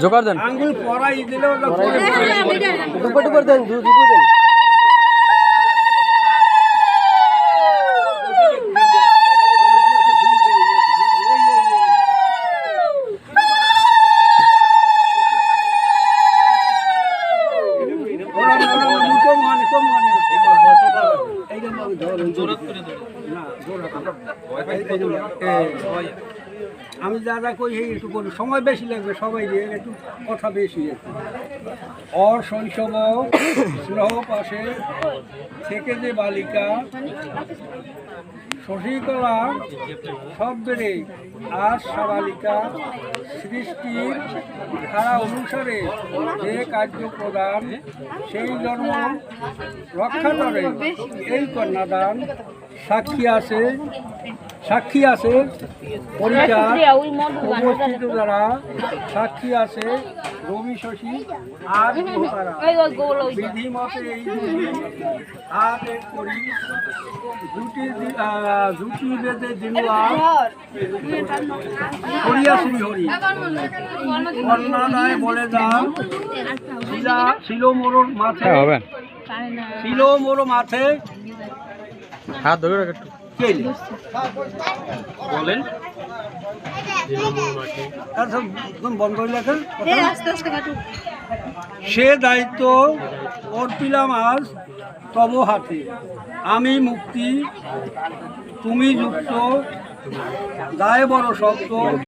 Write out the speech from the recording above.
Joker দেন আঙ্গুল পরাই দিলে দুপুর দুপুর দেন দু দুপুর দেন মানে মানে এইটা মানে ধর না এই, আমি যা কই সেই একটু বলি। সময় বেশি লাগবে সবাই দিয়ে একটু কথা বেশি একটু। অশৈশব স্নেহ পাশে থেকে যে বালিকা শশীকলা শব্দরে আর সাবালিকা সৃষ্টির ধারা অনুসারে যে কার্য প্রদান, সেই জন্ম রক্ষা করে। এই কন্যাদান সাক্ষী আছে। সাক্ষী আছে উপস্থিত দ্বারা সাক্ষী আছে রবি শশী আর গ্রহতারা বিধি মতে এই দুটি হাত এক করি দুটি দি- দুটি বেদে দিনুয়া হরিয়া শ্রী হরি। কন্যাদায় বলে দাম শিলা ছিল মোর মাথে হ্যাঁ হবে। ছিল মোর মাথে হাত ধরে রাখ একটু। বলেন। সে দায়িত্ব অর্পিলাম আজ তব হাতে। আমি মুক্তি তুমি যুক্ত দায় বড় শক্ত।